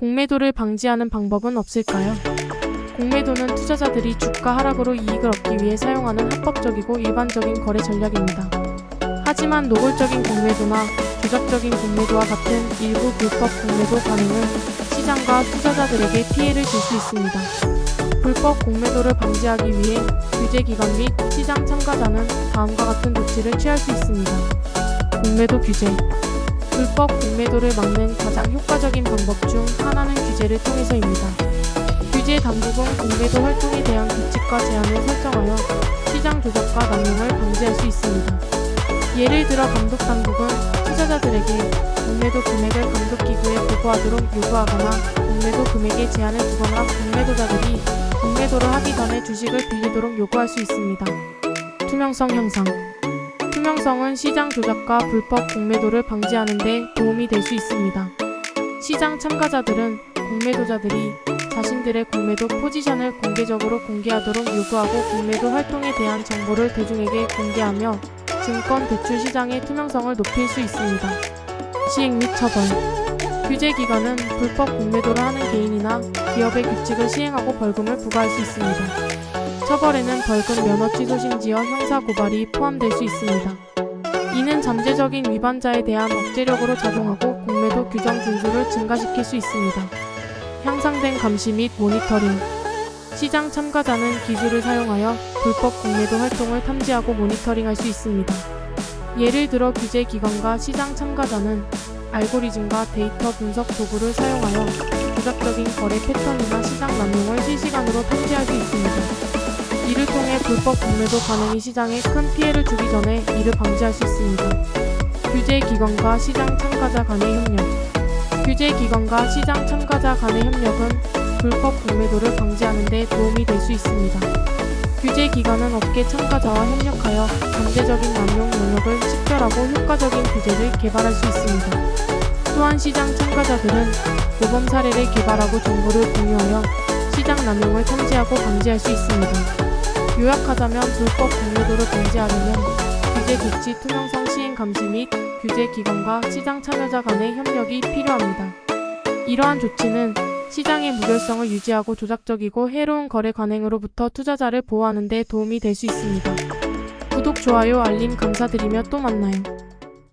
공매도를 방지하는 방법은 없을까요? 공매도는 투자자들이 주가 하락으로 이익을 얻기 위해 사용하는 합법적이고 일반적인 거래 전략입니다. 하지만 노골적인 공매도나 조작적인 공매도와 같은 일부 불법 공매도 반응은 시장과 투자자들에게 피해를 줄 수 있습니다. 불법 공매도를 방지하기 위해 규제기관 및 시장 참가자는 다음과 같은 조치를 취할 수 있습니다. 공매도 규제 불법 공매도를 막는 가장 효과적인 방법 중 하나는 규제를 통해서입니다. 규제 당국은 공매도 활동에 대한 규칙과 제한을 설정하여 시장 조작과 남용을 방지할 수 있습니다. 예를 들어 감독 당국은 투자자들에게 공매도 금액을 감독기구에 보고하도록 요구하거나 공매도 금액에 제한을 두거나 공매도자들이 공매도를 하기 전에 주식을 빌리도록 요구할 수 있습니다. 투명성 향상 투명성은 시장 조작과 불법 공매도를 방지하는 데 도움이 될 수 있습니다. 시장 참가자들은 공매도자들이 자신들의 공매도 포지션을 공개적으로 공개하도록 요구하고 공매도 활동에 대한 정보를 대중에게 공개하며 증권 대출 시장의 투명성을 높일 수 있습니다. 시행 및 처벌 규제 기관은 불법 공매도를 하는 개인이나 기업의 규칙을 시행하고 벌금을 부과할 수 있습니다. 처벌에는 벌금 면허 취소 심지어 형사 고발이 포함될 수 있습니다. 이는 잠재적인 위반자에 대한 억제력으로 작용하고 공매도 규정 준수를 증가시킬 수 있습니다. 향상된 감시 및 모니터링 시장 참가자는 기술을 사용하여 불법 공매도 활동을 탐지하고 모니터링할 수 있습니다. 예를 들어 규제 기관과 시장 참가자는 알고리즘과 데이터 분석 도구를 사용하여 조작적인 거래 패턴이나 시장 남용을 실시간으로 탐지할 수 있습니다. 이를 통해 불법 공매도 반응이 시장에 큰 피해를 주기 전에 이를 방지할 수 있습니다. 규제 기관과 시장 참가자 간의 협력 규제 기관과 시장 참가자 간의 협력은 불법 공매도를 방지하는 데 도움이 될 수 있습니다. 규제 기관은 업계 참가자와 협력하여 잠재적인 남용 영역을 식별하고 효과적인 규제를 개발할 수 있습니다. 또한 시장 참가자들은 모범 사례를 개발하고 정보를 공유하여 시장 남용을 탐지하고 방지할 수 있습니다. 요약하자면 불법 공매도를 방지하려면 규제 조치 투명성 시행 감시 및 규제 기관과 시장 참여자 간의 협력이 필요합니다. 이러한 조치는 시장의 무결성을 유지하고 조작적이고 해로운 거래 관행으로부터 투자자를 보호하는 데 도움이 될 수 있습니다. 구독, 좋아요, 알림 감사드리며 또 만나요.